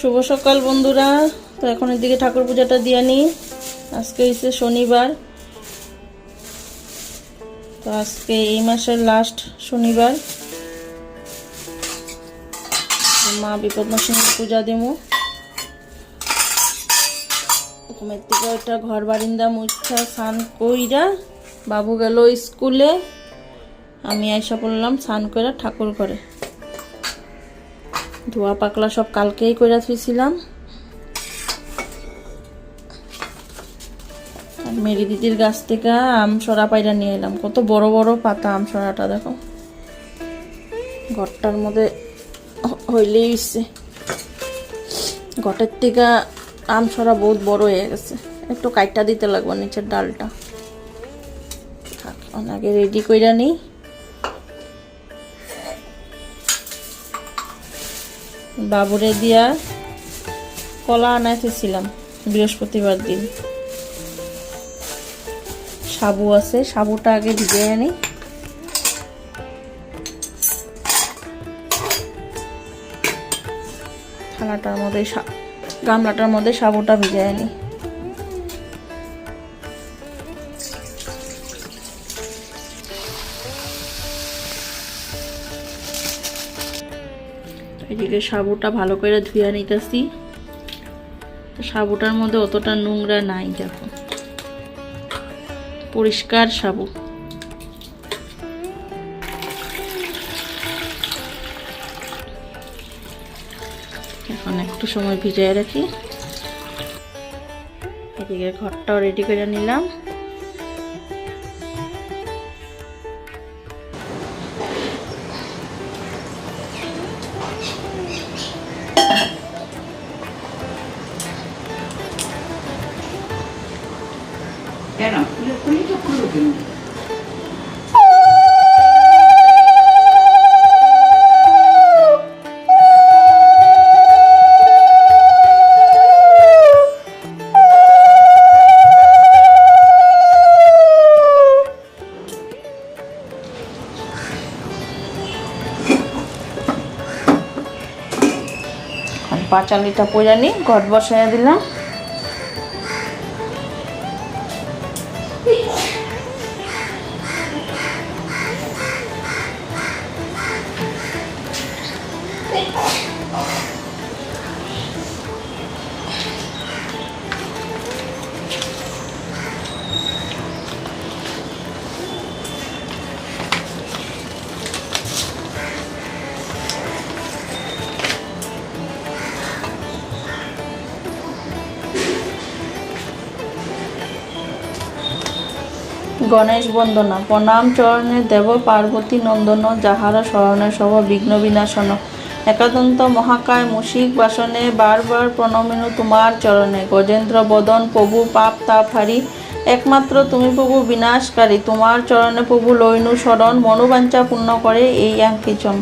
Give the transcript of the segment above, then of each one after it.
শুভ সকাল বন্ধুরা। তো এখন এদিকে ঠাকুর পূজাটা দিয়ে নিই। আজকে হচ্ছে শনিবার। তো আজকে এই মাসের লাস্ট শনিবার। মা বিপদনাশিনীর পূজা দিমু। ঘুমের থেকে ঘর বারিন্দা মুছা, স্নান কইরা বাবু গেল স্কুলে। আমি আইসা পড়লাম স্নান কইরা ঠাকুর ঘরে। ধোয়া পাকলা সব কালকেই করে থুইছিলাম। মেরি দিদির গাছ থেকে আম সরা পাইরা নিয়ে এলাম। কত বড় বড় পাতা আম সরাটা, দেখো। ঘরটার মধ্যে হইলেই হইছে। ঘটের থেকে আম সরা বহুত বড় হয়ে গেছে। একটু কাইটা দিতে লাগবে নিচের ডালটা। থাক রেডি কইরা নিই। বাবুরে দিয়া কলা আনাইতেছিলাম বৃহস্পতিবার দিন। সাবু আছে, সাবুটা আগে ভিজিয়ে আনি। থালাটার মধ্যে গামলাটার মধ্যে সাবুটা ভিজিয়ে আনি। এদিকে সাবুটা ভালো করে ধুয়ে নিতেছি। সাবুটার মধ্যে অতটা নোংরা নাই, দেখো। পরিষ্কার সাবু। এখন একটু সময় ভিজিয়ে রাখি। এদিকে ঘরটাও রেডি করে নিলাম। পাঁচালিটা পরে নিই ঘট বসাইয়া দিলাম। গণেশ বন্দনা, প্রণাম চরণে দেব পার্বতী নন্দন, যাহারা স্মরণে সব বিঘ্ন বিনাশন। একাদন্ত মহাকায় মুশিক বাসনে বারবার প্রণমিনু তোমার চরণে। গজেন্দ্র বদন, প্রভু পাপ তাপ হারি। একমাত্র তুমি প্রভু বিনাশকারী। তোমার চরণে প্রভু লইনু শরণ, মনোবাঞ্ছা পূর্ণ করে এই আঙ্কিচম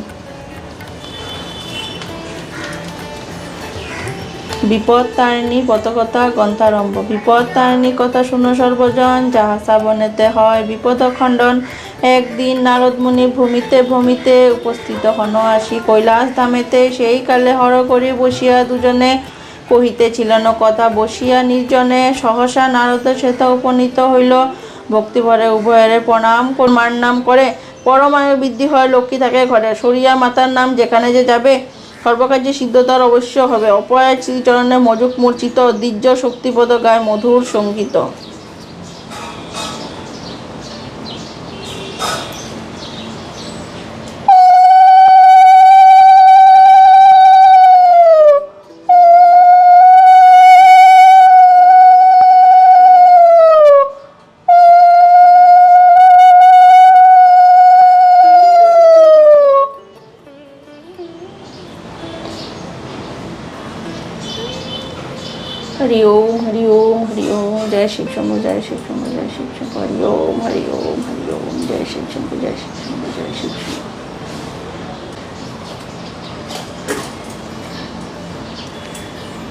বিপদ তারিণী পতকথা গ্রন্থারম্ভ বিপদ তারিণী কথা শুনো সর্বজন, যাহা শ্রাবণেতে হয় বিপদ খণ্ডন একদিন নারদমুনি ভূমিতে ভূমিতে উপস্থিত হন, আসি কৈলাস ধামেতে। সেই কালে হর করি বসিয়া দুজনে কহিতেছিলেন, কথা বসিয়া নির্জনে, সহসা নারদ শ্বেতা উপনীত হইল। ভক্তিভরে উভয়ের প্রণাম, কর্মার নাম করে। পরমায়ু বৃদ্ধি হয়, লক্ষ্মী থাকে ঘরে। সরিয়া মাতার নাম যেখানে যে যাবে সর্বকার্যে সিদ্ধতার অবশ্য হবে। অপয়ার শ্রীচরণে মজুক মূর্ছিত দিব্য শক্তিপদ গায়ে মধুর সংগীত। जय शिव शंभु जय शिव शंभु जय शिव शंभु हरि ओम हरि ओम हरि ओम जय शिव शंभु जय शिव शंभु जय शिव शंभु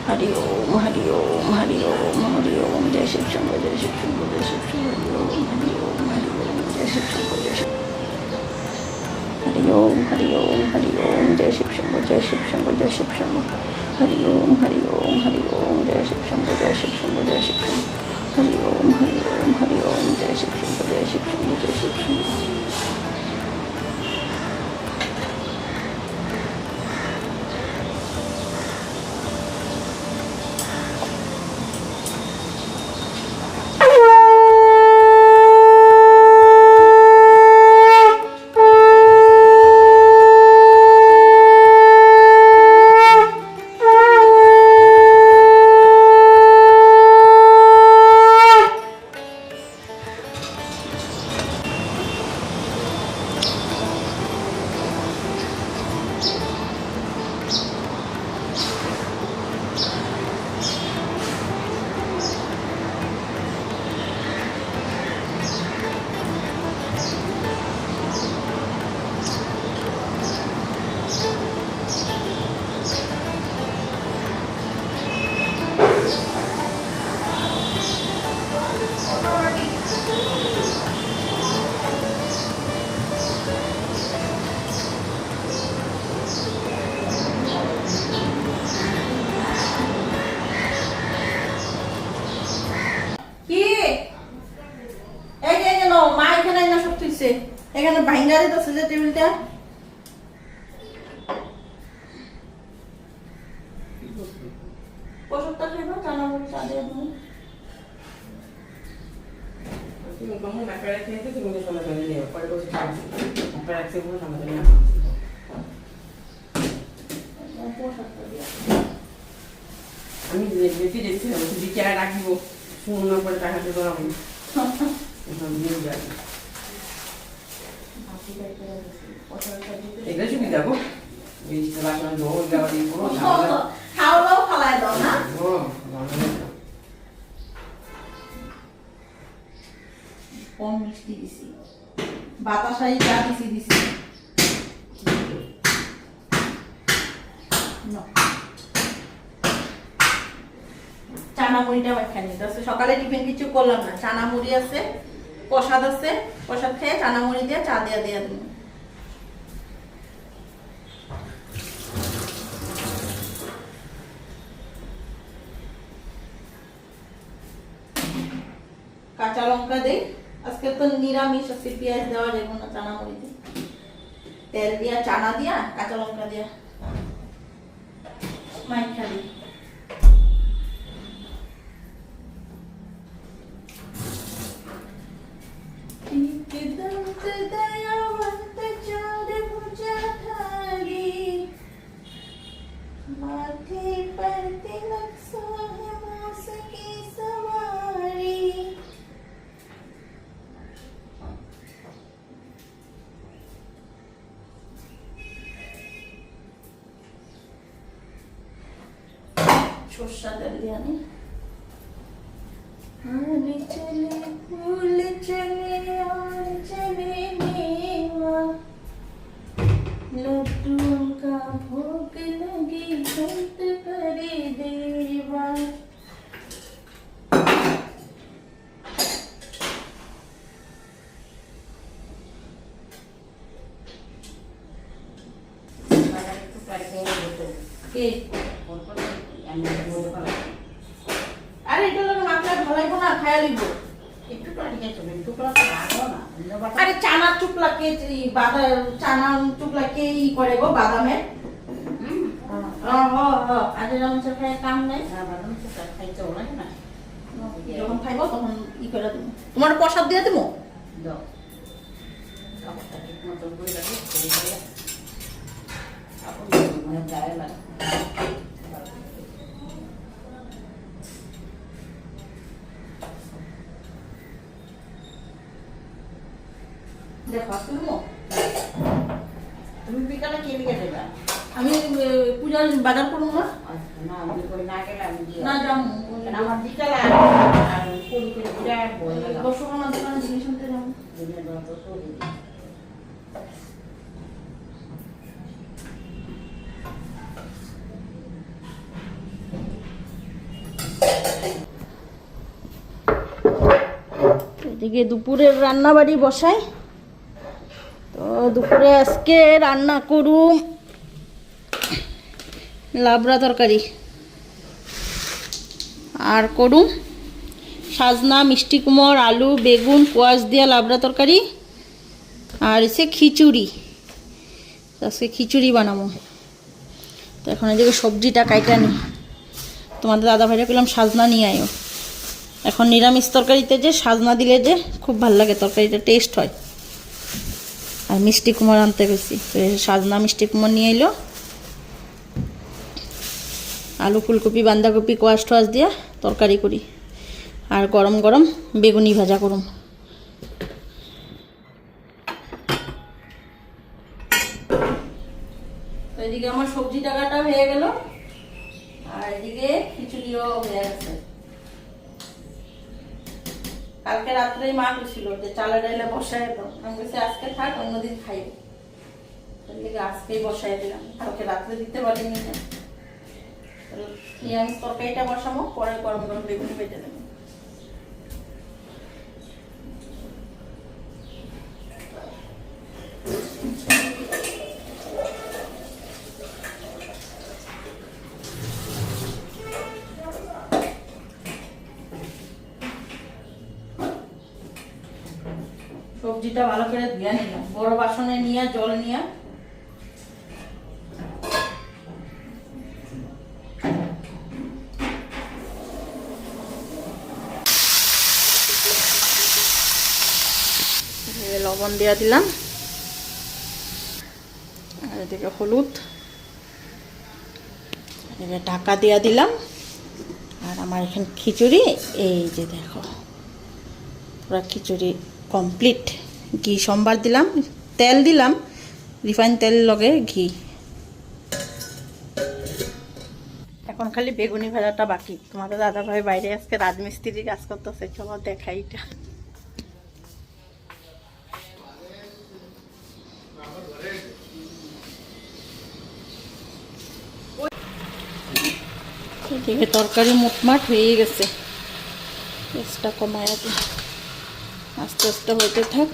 हरि ओम हरि ओम हरि ओम हरि ओम जय शिव शंभु जय शिव शंभु जय शिव शंभु हरि ओम हरि ओम हरि ओम जय शिव शंभु जय शिव हरि ओम हरि ओम हरि ओम जय शिव शंभु जय शिव शंभु जय शिव शंभु हरि ओम हरि ओम हरि ओम जय शिव शंभु जय शिव शंभु जय शिव शंभु ハリオーンハリオーンハリオーンみたいなシェ চা দিয়ে তুমি কখন ব্যাপারে খেয়েছো তুমি তো সময় করে নিও পরে বসে খাচ্ছি ব্যাপারে রাখছে কোনো সময় না আমি বেশি দেখছিলাম বিচারে রাখব? শুনো পরে গেছি ওষুধটা দিতে এটা সুবিধা গো বাসন দেওয়া দিয়ে ঝামেলা। খাওয়াও খালায় দাও না। মিষ্টি দিছি বাতাসাই চা দিছি দিছি। চানা মুড়িটা আছে সকালে টিফিন কিছু করলাম না। চানা মুড়ি আছে, প্রসাদ আছে, প্রসাদ খেয়ে চানা মুড়ি দিয়ে চা দিয়ে দিয়ে দিন কাঁচা লঙ্কা দেই আজকে তো নিরামিষ আছে পেঁয়াজ দেওয়া যাবে না, চানা মুড়িতে তেল দিয়া, চানা দিয়া, কাঁচা লঙ্কা দিয়া। মাইখা দিই সর্ষা ডাল দিয়ে আমি আমি চলে আরে চানার চুপলা কে ই বাদা চানা চুপলা কে ই করে গো আজ রামচা খায় কাম নাই? বাদাম না যখন খাইব তখন ই করে দেবো। তোমার প্রসাদ দিয়ে দেবো? দাও। কাপড়টা ঠিক মতন করে রাখি করে দিয়ে। কাপড় মানে গায়ে লাগে দেখো তুলবো তুমি বিকালে কে লিখে দেবে আমি পূজার বাজার করব না? আচ্ছা, না আমি না না যাব। আমার বিকালে আর আমার দোকানে জিনিস আনতে যাব। এদিকে। দুপুরের রান্না বাড়ি বসাই তো দুপুরে আজকে রান্না করুম লাবড়া তরকারি। আর করুম সাজনা, মিষ্টি কুমড়, আলু, বেগুন, কোয়াশ দিয়া লাবড়া তরকারি। আর হচ্ছে খিচুড়ি। আজকে খিচুড়ি বানাবো। তো এখন এদিকে সবজিটা কাইটা নি। তোমাদের দাদা ভাইরা পেলাম সাজনা নিয়ে আয়ো। এখন নিরামিষ তরকারিতে যে সাজনা দিলে যে খুব ভালো লাগে, তরকারিটা টেস্ট হয়। আর মিষ্টি কুমার আনতে গেছি। সাজনা মিষ্টি কুমার নিয়ে এলো। আলু ফুলকপি, বাঁধাকপি, কোয়াশ টোয়াশ দিয়ে তরকারি করি। আর গরম গরম বেগুনি ভাজা করুম তো এদিকে আমার সবজি টাকাটা হয়ে গেল আর এদিকে খিচুড়িও হয়ে গেছে কালকে রাত্রেই মা করছিল যে চালা ডাইলে বসায় দাও। আমি বলছি আজকে থাক, অন্যদিন এদিকে আজকেই বসাই দিলাম। কালকে রাত্রে দিতে পারিনি। নিরামিষ তরকারিটা বসাবো, পরে গরম গরম বেগুন বেটে দেবো সবজিটা ভালো করে ধুয়ে নিলাম। বড় বাসনে নিয়ে, জল নিয়ে। লবণ দিয়ে দিলাম। আর এদিকে হলুদ। এদিকে ঢাকা দিয়ে দিলাম। আর আমার এখানে খিচুড়ি, এই যে দেখো, পুরো খিচুড়ি কমপ্লিট ঘি সোমবার দিলাম তেল দিলাম রিফাইন তেল লগে ঘি। এখন খালি বেগুনি ভাজাটা বাকি। তোমাদের দাদা ভাই বাইরে আজকে রাজমিস্ত্রি কাজ করতেছে চলো দেখাই এটা। এদিকে তরকারি মুটমাট হয়ে গেছে। গ্যাসটা কমায় আছে আস্তে আস্তে হইতে থাক।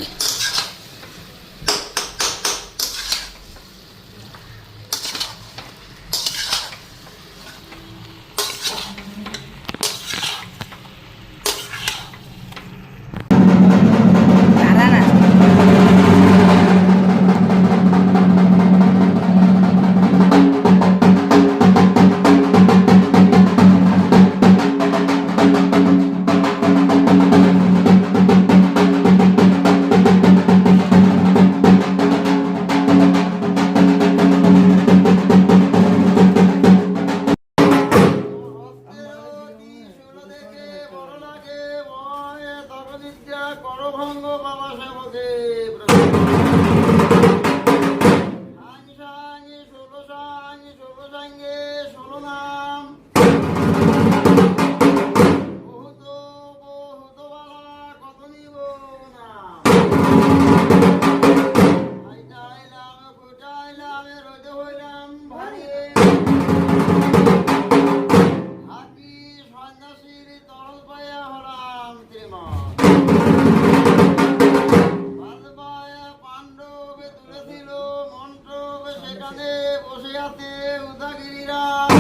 বসে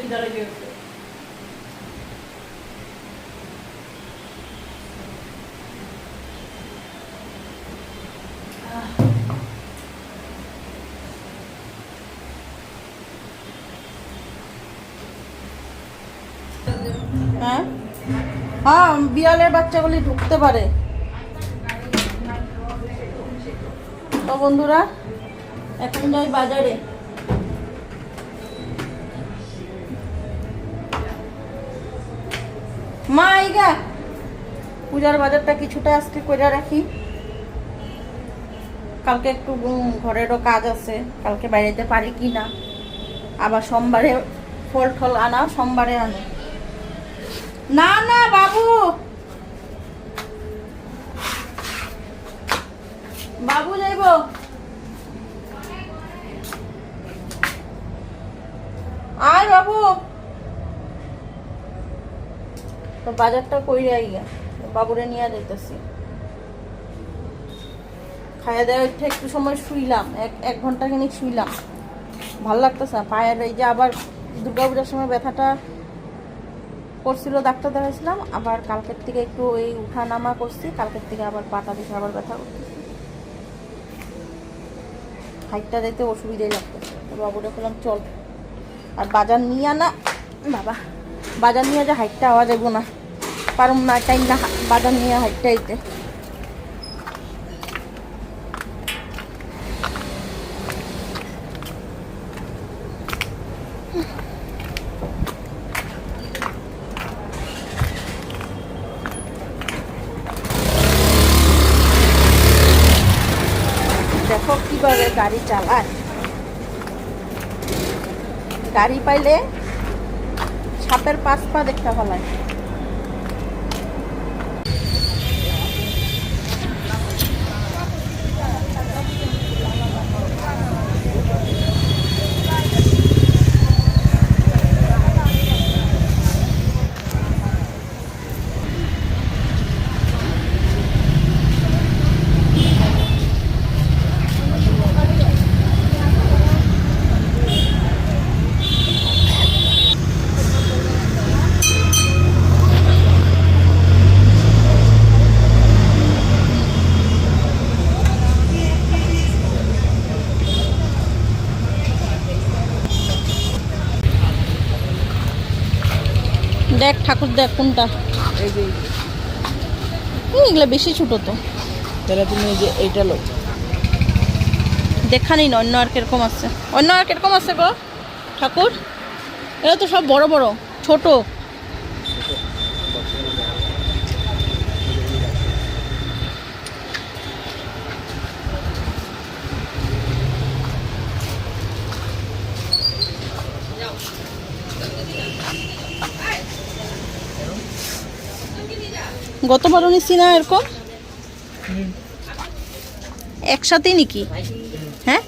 কি দাঁড়িয়ে গেছে হ্যাঁ? হ্যাঁ বিড়ালের বাচ্চাগুলি ঢুকতে পারে। তো বন্ধুরা এখন যাই বাজারে। মা পূজার বাজারটা কিছুটা আজকে করে রাখি। কালকে একটু ঘরেরও কাজ আছে। কালকে বাইরেতে পারি কি না? আবার সোমবারে ফল টল আনা, সোমবারে আনো। না না, বাবু! বাবু যাইব। আয় বাবু। তো বাজারটা কইরে আইয়া বাবুরে নিয়ে যাইতেছি। খাইয়া দেওয়া একটু সময় শুইলাম, এক এক ঘণ্টা খানিক শুইলাম। ভালো লাগতেছে না, পায়ের এই যে আবার দুর্গা পূজার সময় ব্যথাটা করছিল, ডাক্তার দেখাইছিলাম, আবার কালকের থেকে একটু এই উঠা নামা করছি, কালকের থেকে আবার পাটা দিকে আবার ব্যথা করতেছে। হাইটটা যেতে অসুবিধাই লাগতেছে বাবুরে বললাম, চল। আর বাজার নিয়ে আনা বাবা। বাজার নিয়ে যে হাইটটা আওয়া যাব না। পারুম না, টাইম না, বাজার নিয়ে হাইটটা কীভাবে গাড়ি চালায়। গাড়ি পাইলে সাপের পাঁচ পা দেখতে ফেলায় দেখ ঠাকুর দেখ কোনটা? এই যে। হুম, এগুলো বেশি ছোটো তো। তাহলে তুমি যে এইটা লো। দেখা নেই না অন্য আর কীরকম আছে? অন্য আর কীরকম আছে গো ঠাকুর? এরা তো সব বড় বড় ছোট। গতবারও নিচ্ছি না এরকম? একসাথেই নাকি? হ্যাঁ?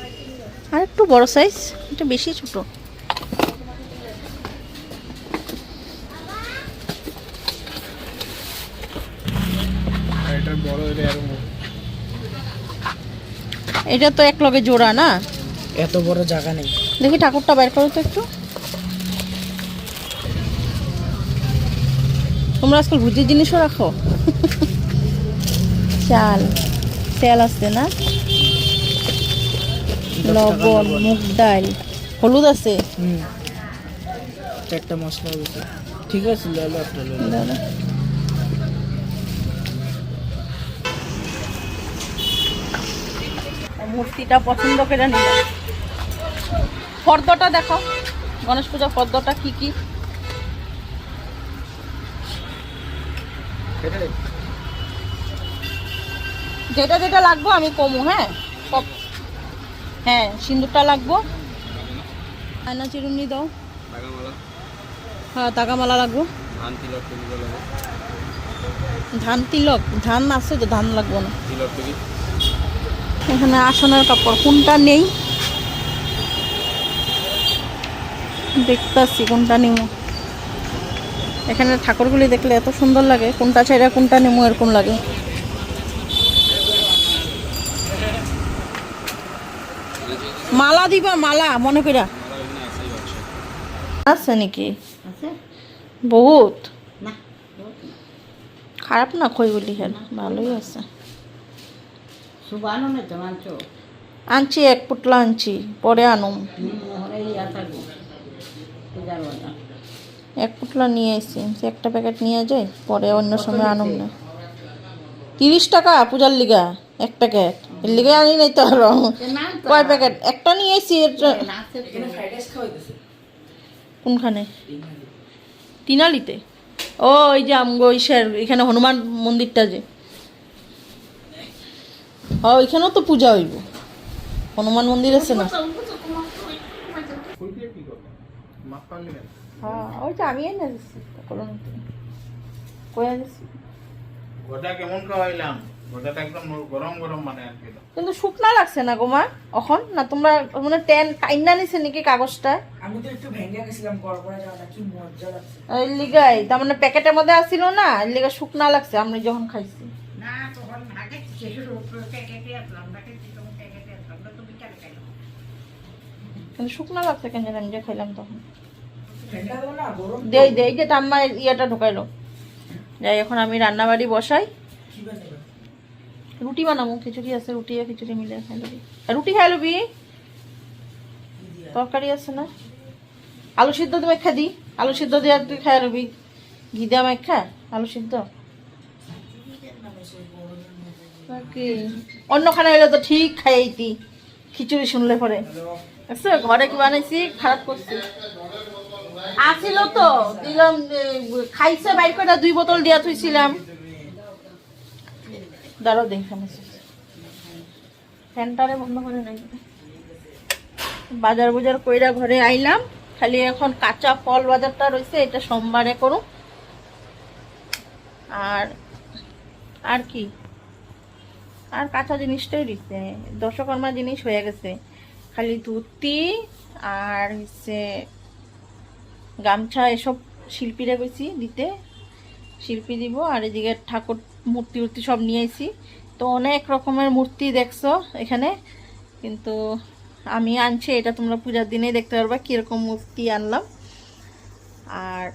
আর একটু বড় সাইজ এটা বেশি ছোট। এটা তো এক লগে জোড়া না? এত বড় জায়গা নেই। দেখি ঠাকুরটা বের করো তো একটু। তোমরা আজকাল ভুজির জিনিসও রাখো? চাল। তেল আছে না? লবণ মুগ ডাল। হলুদ আছে? চারটা মশলা হয়েছে। ঠিক আছে লেলো একটা লেলো। মূর্তিটা পছন্দ করে নিলাম ফর্দটা দেখো গণেশ পূজা পদ্মটা কি কি? যেটা যেটা লাগবো আমি কমু হ্যাঁ? হ্যাঁ সিন্দুরটা লাগবো। আয়না চিরুনি দাও। হ্যাঁ তাকামালা লাগবো। ধান তিলক ধান আছে তো ধান লাগবো না। এখানে আসনের কাপড় কোনটা নেই? দেখতেছি কোনটা নিমু। এখানে ঠাকুরগুলি দেখলে এত সুন্দর লাগে কোনটা ছেড়ে কোনটা নিমু এরকম লাগে। মালা দিবা মালা মনে কইরা। আছে নাকি? বহুত। খারাপ না খইগুলি হেন? ভালোই আছে। আনছি? এক পুটলা আনছি পরে আনুম। এক পুটলা নিয়ে এসেছি সে একটা প্যাকেট নিয়ে যাই পরে অন্য সময় আনুম না। তিরিশ টাকা পূজার লিগা এক প্যাকেট এর লিগে আনি নাই তো আরও। কয় প্যাকেট একটা নিয়ে এসেছি কোনখানে? তিনালিতে? ও এই যে আমগো ইসের এখানে হনুমান মন্দিরটা যে। ও ওইখানেও তো পূজা হইব। হনুমান মন্দির আছে না? হ্যাঁ ওইটা আমি এনে দিচ্ছি কয়ে দিচ্ছি গোটা কেমন খাওয়াইলাম? গোটাটা একদম গরম গরম মানে আর কিন্তু শুকনা লাগছে না গোমা এখন? না তোমরা মানে টেন টাইনা নিছে নাকি কাগজটা? আমি তো একটু ভেঙে গেছিলাম যাওয়াটা কি মজা লাগছে। এর লিগাই তার মানে প্যাকেটের মধ্যে আসিল না এর লিগা শুকনা লাগছে আমি যখন খাইছি। না তখন আগে শিশুর প্যাকেটে আসলাম প্যাকেটে তখন প্যাকেটে আসলাম তো বিকালে খাইলাম। কিন্তু শুকনা লাগছে কেন জানি আমি যে খাইলাম তখন ঠান্ডা দেবো না গরম দেই দেই, যে টাম্মা ইয়েটা ঢুকাইলো। যাই, এখন আমি রান্না বাড়ি বসাই। রুটি বানাবো, খিচুড়ি আছে, রুটি আর খিচুড়ি মিলে খাই রুটি খাই লবি? তরকারি আছে না? আলু সিদ্ধ তুমি খা দি। আলু সিদ্ধ দিয়ে তুই খাই লবি। ঘি দেওয়া খা আলু সিদ্ধ? অন্যখানে হইলে তো ঠিক খাইতি খিচুড়ি শুনলে পরে। ঘরে কি বানাইছি? খারাপ করছি। আসিল তো, দিলাম খাইছে, বাইর করে দুই বোতল দিয়া থুইছিলাম। দাঁড়াও দেখি ফ্যানটারে বন্ধ করে নাই। বাজার বুজার কইরা ঘরে আইলাম, খালি এখন কাঁচা ফল বাজারটা রয়েছে এটা সোমবারে করুন আর আর কি? আর কাঁচা জিনিসটাই দিচ্ছে দশকর্মা জিনিস হয়ে গেছে। খালি ধুতি আর হচ্ছে গামছা এসব শিল্পীরা গেছি দিতে। শিল্পী দিব আর এদিকে ঠাকুর মূর্তি উর্তি সব নিয়ে এসি তো অনেক রকমের মূর্তি দেখছ এখানে। কিন্তু আমি আনছি, এটা তোমরা পূজার দিনেই দেখতে পারবা কীরকম মূর্তি আনলাম। আর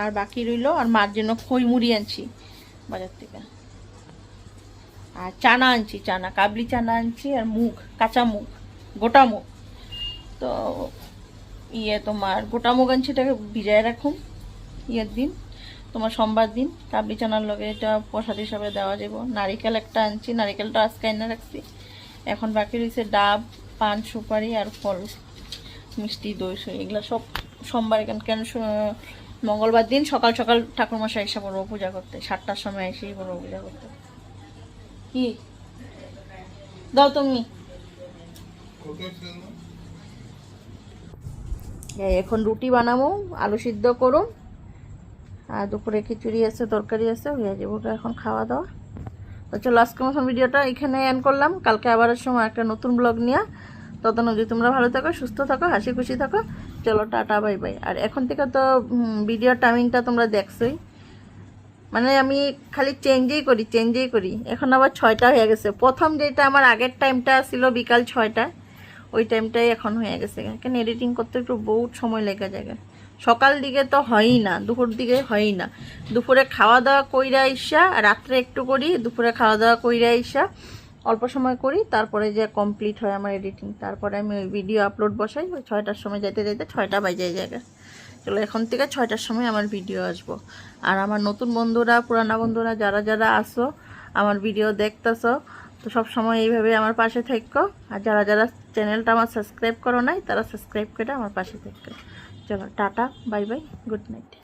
আর বাকি রইল আর মার জন্য খই মুড়ি আনছি বাজার থেকে। আর চানা আনছি, চানা, কাবলি চানা আনছি আর মুগ, কাঁচা মুখ গোটা মুখ তো ইয়ে তোমার গোটা মুগ আনছি ভিজায় রাখুন ইয়ের দিন, তোমার সোমবার দিন। কাবলি চানার লগে এটা প্রসাদ হিসাবে দেওয়া যাব নারিকেল একটা আনছি, নারিকেলটা আজকে এনে রাখছি। এখন বাকি রয়েছে ডাব, পান, সুপারি আর ফল, মিষ্টি, দই, সই, এগুলো সব সোমবার কেন কেন মঙ্গলবার দিন সকাল সকাল ঠাকুরমশাই এসে পড়ব পূজা করতে, সাতটার সময় এসেই পড়ব পূজা করতে। কি? দাও তুমি। এখন রুটি বানাবো, আলু সিদ্ধ করুন আর দুপুরে খিচুড়ি আছে, তরকারি আছে হয়ে যাব এখন খাওয়া দাওয়া। তো চলো আজকে মতন ভিডিওটা এখানে এন্ড করলাম। কালকে আবারের সময় একটা নতুন ব্লগ নিয়ে। তখন যদি তোমরা ভালো থাকো, সুস্থ থাকো, হাসি খুশি থাকো। চলো, টাটা বাই বাই আর এখন থেকে তো ভিডিও টাইমিংটা তোমরা দেখছোই। মানে আমি খালি চেঞ্জেই করি চেঞ্জেই করি। এখন আবার ছয়টা হয়ে গেছে। প্রথম যেটা আমার আগের টাইমটা ছিল বিকাল ছয়টা ওই টাইমটাই এখন হয়ে গেছে। কেন এডিটিং করতে একটু বহুত সময় লেগে যায়। সকাল দিকে তো হয়ই না, দুপুর দিকে হয়ই না। দুপুরে খাওয়া দাওয়া কইরা ইসা রাত্রে একটু করি, দুপুরে খাওয়া দাওয়া কইরা ইসা অল্প সময় করি, তারপরে যে কমপ্লিট হয় আমার এডিটিং তারপরে আমি ওই ভিডিও আপলোড বসাই, ওই ছয়টার সময় যেতে যেতে ছয়টা বাজে জায়গা চলো এখন থেকে ছয়টার সময় আমার ভিডিও আসব। আর আমার নতুন বন্ধুরা, পুরানা বন্ধুরা, যারা যারা আসো আমার ভিডিও দেখতেছো তো সব সময় এইভাবে আমার পাশে থেকো। আর যারা যারা চ্যানেলটা আমার সাবস্ক্রাইব করো নাই, তারা সাবস্ক্রাইব করে আমার পাশে থেকো। চলো, tata, bye bye, good night.